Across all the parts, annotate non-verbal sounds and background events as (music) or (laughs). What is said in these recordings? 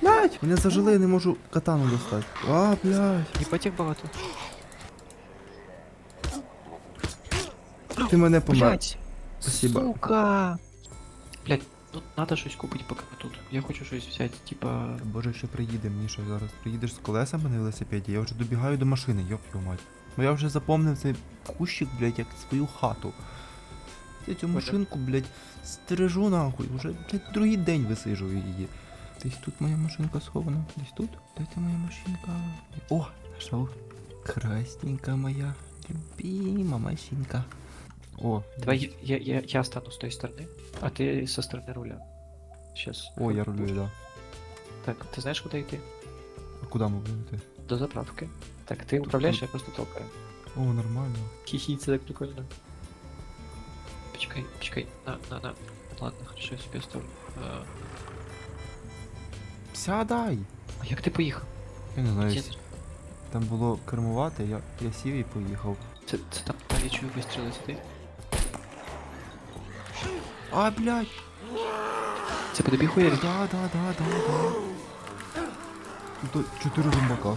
Блять! Мене зажили, я не можу катану достати. А, блять. Їх багато. Ти мене помер. Блять! Спасибо. Сука! Блять, ну надо щось купити, поки ми тут. Я хочу щось взяти, типа. Боже, ще приїде мені що зараз. Приїдеш з колесами на велосипеді, я вже добігаю до машини, йоп його мать. Бо я вже запомнив цей кущик, блядь, як свою хату. Я цю машинку, блядь, стережу нахуй. Уже, блядь, другий день висижую її. Десь тут моя машинка схована. Десь тут? Де ти моя машинка? О, знайшов. Красненька моя. Любима машинка. О, Давай я, я, я, я стану з тої сторони, а ти со сторони руля. Щас. О, я рулю, да. Так, ти знаєш, куди йти? А куди ми будемо йти? До заправки. Так, ти управляєш, я просто толкаю. О, нормально. Хі-хі, це так прикольно. Почекай, почекай, на, на, на. Ладно, хорошо, я собі оставлю. Сядай! а як ти поїхав? Я не знаю, с- там було кермувати, я, я сів і поїхав. Це, це там, я чую вистріли сюди. А, блядь! Це по тобі хуярить? Да, да, да, да, да. Тут чотири зомбака.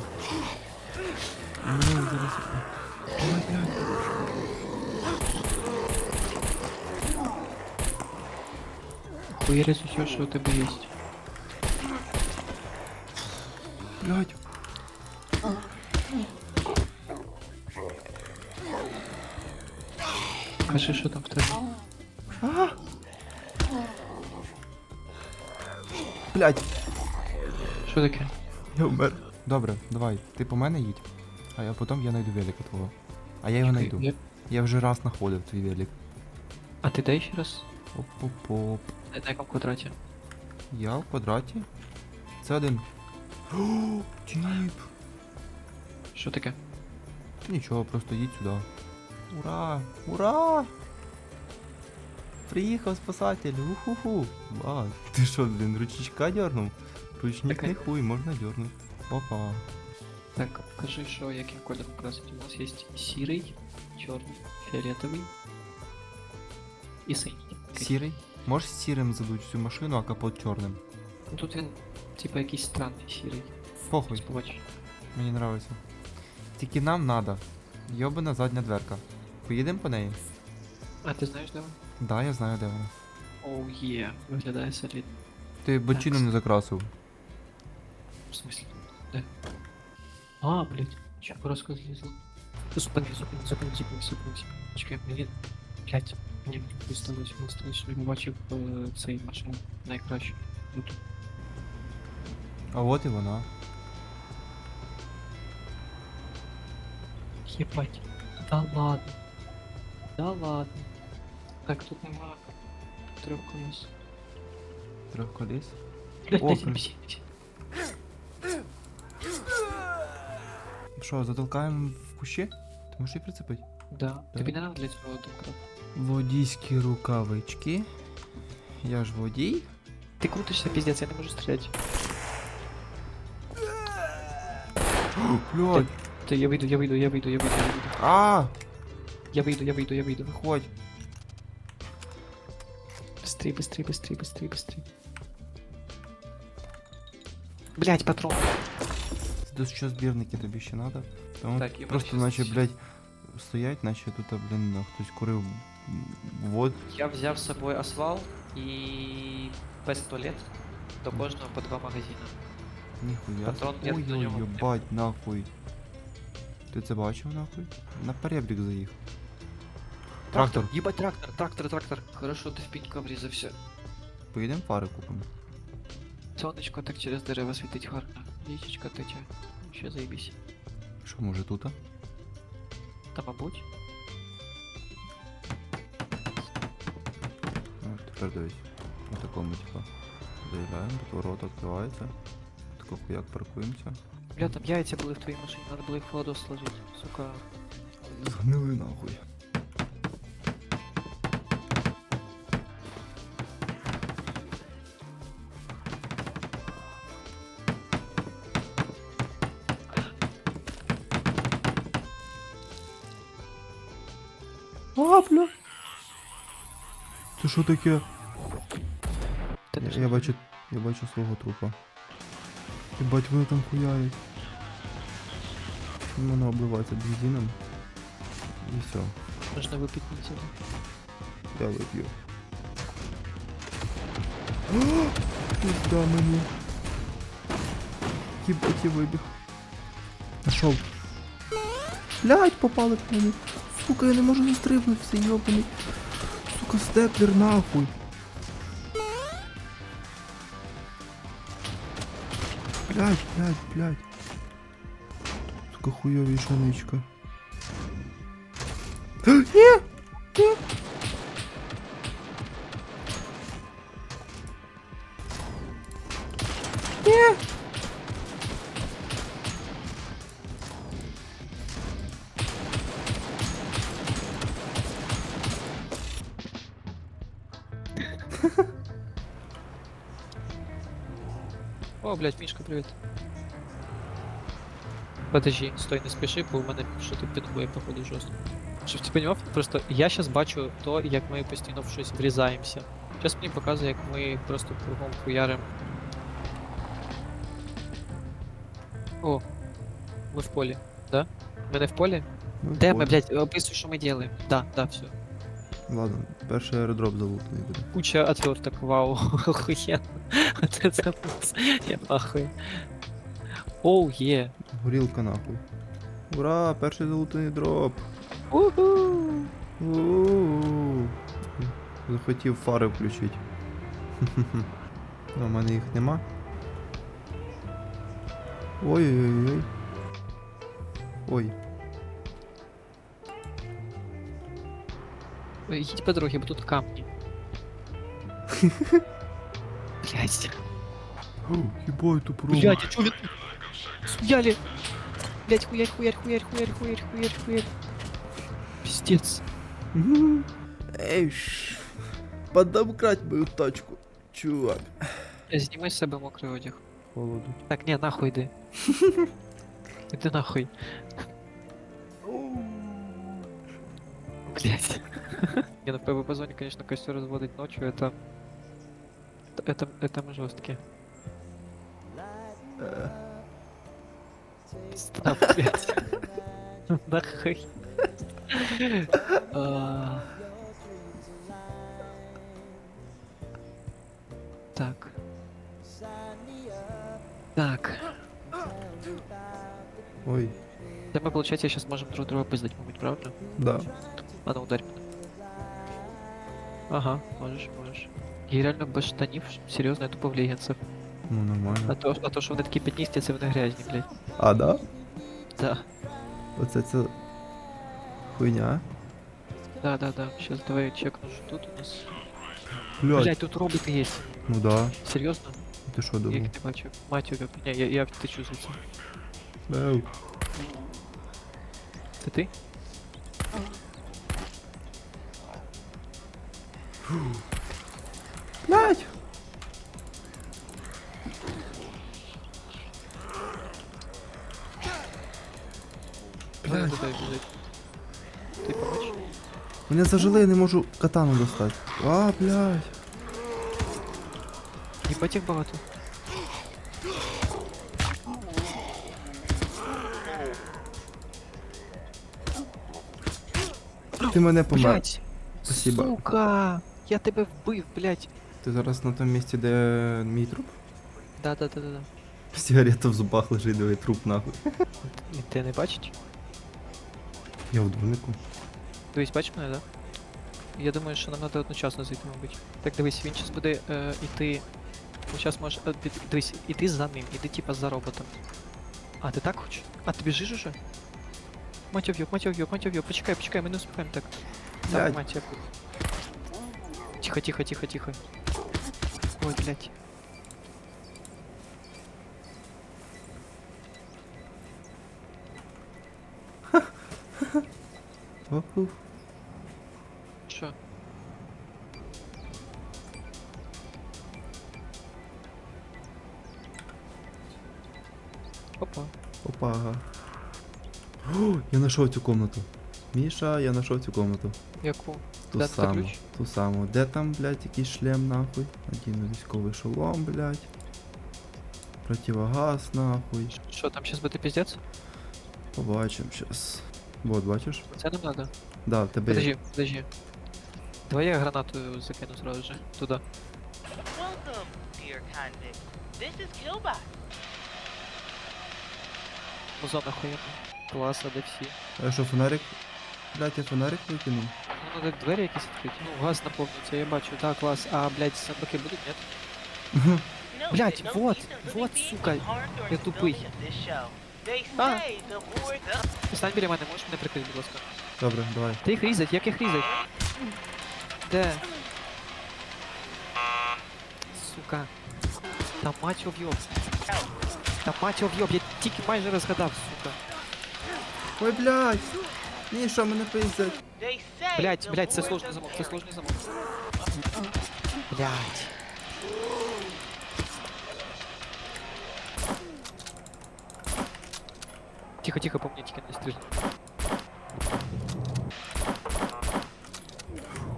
Мене зараз. Ой, блядь. Хуярить усе, що у тебе є. Блядь. Кажи, що там в тебе. А! Блядь, Що таке? я вмер. Добре, давай, ти по мене їдь, а я потім я знайду велика твого. А я його знайду. Я- Я вже раз знаходив твій велик. А ти дай ще раз? Оп-оп-оп. На на якому квадраті? Я в квадраті. Це один. О, тіп. Що таке? Нічого, просто їдь сюди. Ура! Ура! Приїхав спасатель, уху-ху. Ба, ти що, блін, ручечка дернув? Ручник Так, не хуй, можна дернути. Опа. Так, кажи, що яким кольором красить. У нас є сірий, чорний, фіолетовий і синій. Сірий? Можеш сірим задуть всю машину, а капот чорним. Ну тут він, типа, якийсь странний сірий. Похуй, мені нравиться. Тільки нам надо. Йобана задня дверка. Поїдемо по неї? А ти знаєш, де він? Да, я знаю, де вона. Оу є, виглядає солідно. Ти бочину не закрасив. В смысле? Де? А, блядь, чё просто злізло. Зупини, зупини, зупини, зупини, зупини. Чекай, блін. Блядь, не сталося, не сталося, я бачив е, цей машину найкраще. А от і вона. Єбать. Да ладно. Да ладно. Так, тут нема трьох колес. Трьох коліс. Блядь, О, дайте блін. мені сісти. Що, затолкаємо в кущі? Ти можеш її прицепити? Да. Тобі не надо для цього думка. Водійські рукавички. Я ж водій. Ти крутишся, піздець, я не можу стріляти. Блядь. Та я вийду, я вийду, я вийду, я вийду, я вийду. А! Я вийду, я вийду, я вийду. Виходь. Быстрей, быстрей, быстрей, быстрей, быстрей. Блять, патрон. Тут що збірники тобі ще надо? Там Так, от я просто бачу, наче, що- блядь, Стоять, наче тут, блін, хтось курив вод. Я взяв з собою асфальт і пістолет до кожного по два магазини. Ніхуя. Патрон нет Ой, до ой, нього. ебать, нахуй. Ти це бачив, нахуй? На перебрік заїхав. Трактор. Ебать, трактор, трактор, трактор. Хорошо, ти в пенька врізався. Поїдемо фари купимо. Сонечко так через дерева світить гарно. Річечка тече. Ще заєбісь. Що, може тут? а? Та мабуть. Ну, тепер дивись. На такому, типа. Заїжджаємо, тут ворота відкриваються. Тако хуяк паркуємося. Бля, там яйця були в твоїй машині, надо було їх в холодос сложити. Сука. Згнили нахуй. А, бля. Це що таке? Ти не я бачу, я бачу свого трупа. Єбать, вони там хуярять. Воно обливається бензином. І все, Можна випити бензин. я вип'ю. О, Пізда мені. Єбать, я вибіг. Нашов. Блять, попали по мені. Сука, я не можу застрибнутися, йобаний. Сука, степлер нахуй. Блять, блять, блять. Сука, хуйові шаничка. (gasps) Ні! О, блядь, Мішка, привіт. Подожди, стой, не спіши, бо у мене що то підбоє походу жорстко. Щоб ти понімав, просто я зараз бачу то, як ми постійно в щось врізаємося. Зараз мені показує, як ми просто кругом хуярим. О, ми в полі, да? Ми не в полі? Де ми, блядь, описуй, що ми робимо. Да, да, все. Ладно, перший аеродроп залутаний буде. Куча отверток, вау, (laughs) охуєнно. Це це просто- я ахуй. Оу, є. Горілка нахуй. Ура, перший залутаний дроп. Уху. У-у-у. Захотів фари включити. Ну, у мене їх нема. Ой-ой-ой. Ой. Їдь по дороге, бо тут камні. (laughs) Блять. Ебай, ту пробу. Блять, а чё вы... Суяли! Блять, хуярь, хуярь, хуярь, хуярь, хуярь, хуярь, хуярь. Пиздец. (laughs) Мгм. Эй, ш- подобрать мою тачку, чувак. Знімай з себе мокрий одяг. Холоду. Так, ні, нахуй йди. Іди (laughs) нахуй. Блять. Не, ну в PvP зоне, конечно, костер разводить ночью, это... Это, это мы жесткие. Е, Стоп, блядь. (laughs) Нахуй. А. Так. Так. Ой, Да мы, получается, сейчас можем друг друга пиздать, мабуть, правильно? да. А ну ударь меня. Ага, можешь, можешь. Я реально без штанів, серйозно, я тупо в легінсах. Ну А нормально. то, а то, що вони такі п'ятністі, це вони грязні, блядь. А, да? Да. Оце це хуйня. Да, да, да. Сейчас давай я чекну, що тут у нас. Блядь. Блядь, тут роботи є. Ну да. Серйозно? Ти що Я думав? їх не бачу. Мать його, ні, я, я втечу за це. Еу. Це ти? Давай, Блядь. Ти помочь? Мене зажили, я не можу катану достати. А, блядь. Єбать їх багато. Ти мене помер. Блять! Спасибо. Сука! Я тебе вбив, блять! Ти зараз на тому місці, де мій труп? Да, да, да, да, да. Сигарета в зубах лежить, диви, труп нахуй. Він тебе не бачить? Я в дворнику. Дивись, бачиш мене, да? Я думаю, що нам треба одночасно зайти, мабуть. Так дивись, він зараз буде е, іти. Зараз може. Е, ди- дивись, іди за ним, іди типа за роботом. А, ти так хочеш? А, ти біжиш уже? Матьов йоп, матьов йоп, матьов йоп, почекай, почекай, ми не успіваємо так. Так, Блядь. мать йоп. Тихо, тихо, тихо, тихо. Ой, блядь. Оху. Що? Опа. Опа. О, я знайшов цю комнату. Міша, я знайшов цю комнату. Яку? Ту Де саму, ключ? ту саму. Де там, блядь, якийсь шлем, нахуй? Один військовий шолом, блядь. Противогаз, нахуй. Що, там сейчас буде пиздец? Побачимо щас. Вот, бачиш? Це нам надо. Да, в тебе є. Подожди, подожди. Давай я гранату закину сразу же. Туда. Welcome, dear convict. This is Killbot. Музон охуєнно. Клас, а де всі? А що, фонарик? Блядь, я фонарик викинув. Ну, надо двері якісь відкрити. Ну, газ наповниться, я бачу. Так, клас. А, блядь, собаки будуть, нет? (laughs) Блядь, вот, вот, сука, я тупий. А. Стань біля мене, можеш мене прикрити, будь ласка. Добре, давай. Та їх різать, як їх різать? Де? Сука. Та мать об'єб. Та мать об'єб, я тільки майже розгадав, сука. Ой, блядь! Міша, мене пиздять. Блять, блять, це сложний замок, це сложний замок. Блять. Тихо, тихо, по мне тільки не стріляй.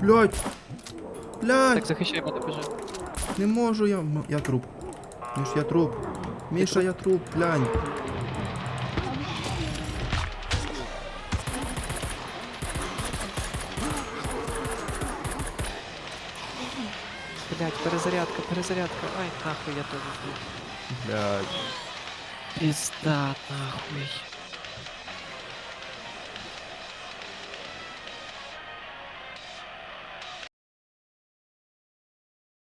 Блядь! Блядь! Так, захищай мене, біжи. Не можу я. М- Я труп. Міш, я труп. Міша, я труп, глянь. Блять, перезарядка, перезарядка. Ай, нахуй я тоже Блять. Пизда, нахуй.